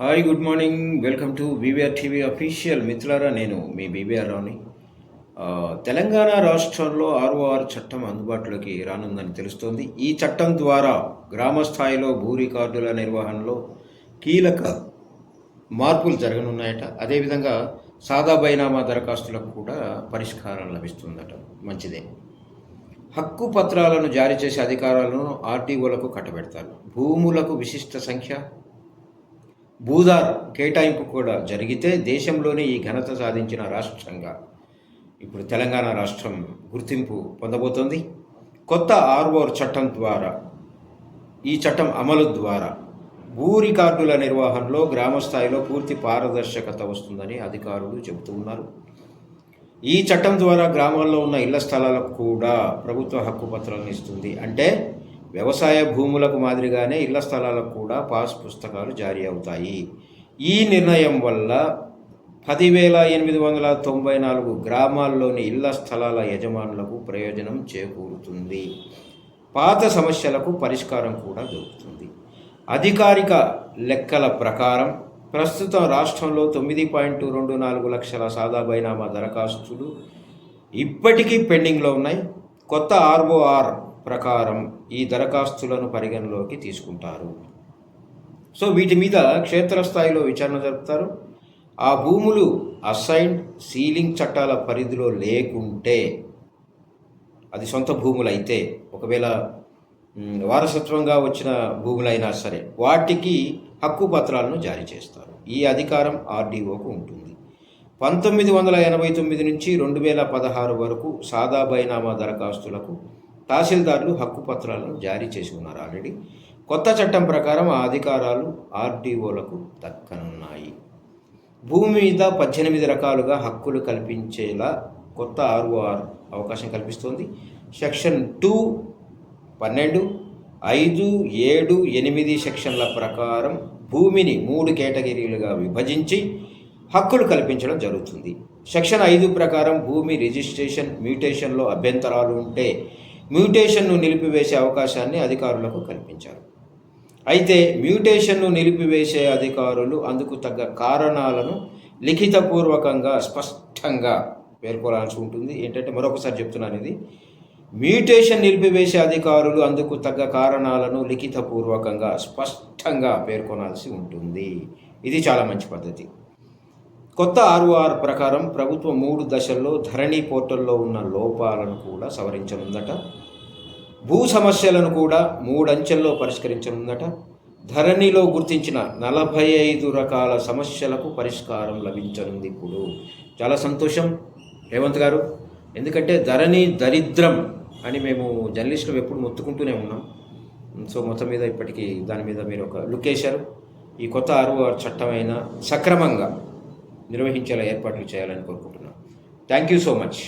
Hi good morning. Welcome to BVR TV official మిత్రులారా నేను మీ BVR రావుని. Telangana రాష్ట్రంలో ఆర్ఓఆర్ చట్టం అందుబాటులోకి రానుందని తెలుస్తోంది. ఈ చట్టం ద్వారా గ్రామ స్థాయిలో భూ రికార్డుల నిర్వహణలో కీలక మార్పులు జరగనున్నాయట. అదేవిధంగా సాదా బైనామా దరఖాస్తులకు కూడా పరిష్కారం లభిస్తుందట. మంచిదే. హక్కు పత్రాలను జారీ చేసే అధికారాలను ఆర్టీఓలకు కట్టబెడతారు. భూములకు విశిష్ట సంఖ్య భూదార్ కేటాయింపు కూడా జరిగితే దేశంలోనే ఈ ఘనత సాధించిన రాష్ట్రంగా ఇప్పుడు తెలంగాణ రాష్ట్రం గుర్తింపు పొందబోతోంది. కొత్త ఆర్ఓర్ చట్టం ద్వారా ఈ చట్టం అమలు ద్వారా భూ రికార్డుల నిర్వహణలో గ్రామ స్థాయిలో పూర్తి పారదర్శకత వస్తుందని అధికారులు చెబుతూ ఉన్నారు. ఈ చట్టం ద్వారా గ్రామాల్లో ఉన్న ఇళ్ళ స్థలాలకు కూడా ప్రభుత్వ హక్కు పత్రాలను ఇస్తుంది. అంటే వ్యవసాయ భూములకు మాదిరిగానే ఇళ్ళ స్థలాలకు కూడా పాస్ పుస్తకాలు జారీ అవుతాయి. ఈ నిర్ణయం వల్ల పదివేల ఎనిమిది వందల తొంభై నాలుగు గ్రామాల్లోని ఇళ్ళ స్థలాల యజమానులకు ప్రయోజనం చేకూరుతుంది. పాత సమస్యలకు పరిష్కారం కూడా దొరుకుతుంది. అధికారిక లెక్కల ప్రకారం ప్రస్తుతం రాష్ట్రంలో తొమ్మిది పాయింట్ రెండు నాలుగు లక్షల సాదా బైనామా దరఖాస్తులు ఇప్పటికీ పెండింగ్లో ఉన్నాయి. కొత్త ఆర్ఓఆర్ ప్రకారం ఈ దరఖాస్తులను పరిగణలోకి తీసుకుంటారు. సో వీటి మీద క్షేత్రస్థాయిలో విచారణ జరుపుతారు. ఆ భూములు అసైన్డ్ సీలింగ్ చట్టాల పరిధిలో లేకుంటే అది సొంత భూములు అయితే ఒకవేళ వారసత్వంగా వచ్చిన భూములైనా సరే వాటికి హక్కు పత్రాలను జారీ చేస్తారు. ఈ అధికారం ఆర్డీఓకు ఉంటుంది. పంతొమ్మిది వందల ఎనభై తొమ్మిది నుంచి రెండు వేల పదహారు వరకు సాదా బైనామా దరఖాస్తులకు తహసీల్దార్లు హక్కు పత్రాలను జారీ చేసి ఉన్నారు ఆల్రెడీ. కొత్త చట్టం ప్రకారం ఆ అధికారాలు ఆర్డీఓలకు దక్కనున్నాయి. భూమి మీద పద్దెనిమిది రకాలుగా హక్కులు కల్పించేలా కొత్త ఆర్ఓఆర్ అవకాశం కల్పిస్తోంది. సెక్షన్ టూ పన్నెండు ఐదు ఏడు ఎనిమిది సెక్షన్ల ప్రకారం భూమిని మూడు కేటగిరీలుగా విభజించి హక్కులు కల్పించడం జరుగుతుంది. సెక్షన్ ఐదు ప్రకారం భూమి రిజిస్ట్రేషన్ మ్యూటేషన్లో అభ్యంతరాలు ఉంటే మ్యూటేషన్ను నిలిపివేసే అవకాశాన్ని అధికారులకు కల్పించారు. అయితే మ్యూటేషన్ను నిలిపివేసే అధికారులు అందుకు తగ్గ కారణాలను లిఖితపూర్వకంగా స్పష్టంగా పేర్కొనాల్సి ఉంటుంది. ఏంటంటే మరొకసారి చెప్తున్నాను ఇది మ్యూటేషన్ నిలిపివేసే అధికారులు అందుకు తగ్గ కారణాలను లిఖితపూర్వకంగా స్పష్టంగా పేర్కొనాల్సి ఉంటుంది. ఇది చాలా మంచి పద్ధతి. కొత్త ఆర్ఓఆర్ ప్రకారం ప్రభుత్వం మూడు దశల్లో ధరణి పోర్టల్లో ఉన్న లోపాలను కూడా సవరించనుందట. భూ సమస్యలను కూడా మూడంచెల్లో పరిష్కరించనుందట. ధరణిలో గుర్తించిన నలభై ఐదు రకాల సమస్యలకు పరిష్కారం లభించనుంది ఇప్పుడు. చాలా సంతోషం రేవంత్ గారు. ఎందుకంటే ధరణి దరిద్రం అని మేము జర్నలిస్టులు ఎప్పుడు మొత్తుకుంటూనే ఉన్నాం. సో మొత్తం మీద ఇప్పటికీ దాని మీద మీరు ఒక లుక్ వేశారు. ఈ కొత్త ఆర్ఓఆర్ చట్టమైన సక్రమంగా నిర్వహించేలా ఏర్పాట్లు చేయాలని కోరుకుంటున్నాను థ్యాంక్ యూ సో మచ్